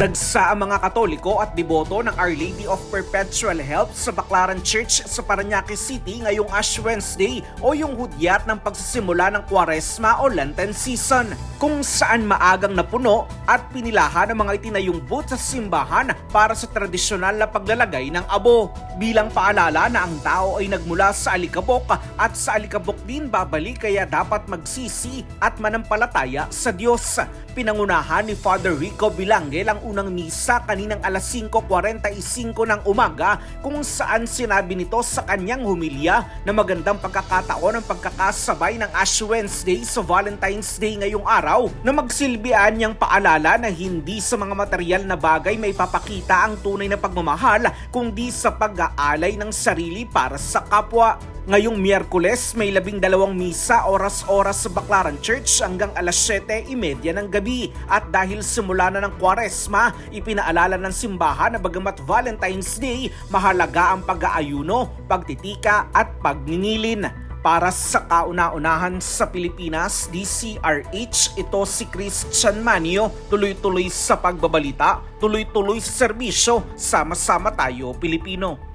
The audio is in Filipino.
Dagsa ang mga Katoliko at deboto ng Our Lady of Perpetual Help sa Baclaran Church sa Paranaque City ngayong Ash Wednesday o yung hudyat ng pagsisimula ng Kwaresma o Lenten season kung saan maagang napuno at pinilahan ng mga itinayong booth sa simbahan para sa tradisyonal na paglalagay ng abo. Bilang paalala na ang tao ay nagmula sa alikabok at sa alikabok din babalik kaya dapat magsisi at manampalataya sa Diyos. Pinangunahan ni Father Rico Bilangel ang unang misa kaninang alas 5.45 ng umaga kung saan sinabi nito sa kanyang humilya na magandang pagkakataon ang pagkakasabay ng Ash Wednesday sa Valentine's Day ngayong araw na magsilbian niyang paalala na hindi sa mga material na bagay may papakita ang tunay na pagmamahal kundi sa pag-aalay ng sarili para sa kapwa. Ngayong Miyerkules, may labing dalawang misa oras-oras sa Baclaran Church hanggang alas 7.30 ng gabi. At dahil simula na ng Kwaresma, ipinaalala ng simbahan na bagamat Valentine's Day, mahalaga ang pag-aayuno, pagtitika at pagninilin. Para sa kauna-unahan sa Pilipinas, DCRH, ito si Christian Manio, tuloy-tuloy sa pagbabalita, tuloy-tuloy sa serbisyo, sama-sama tayo Pilipino.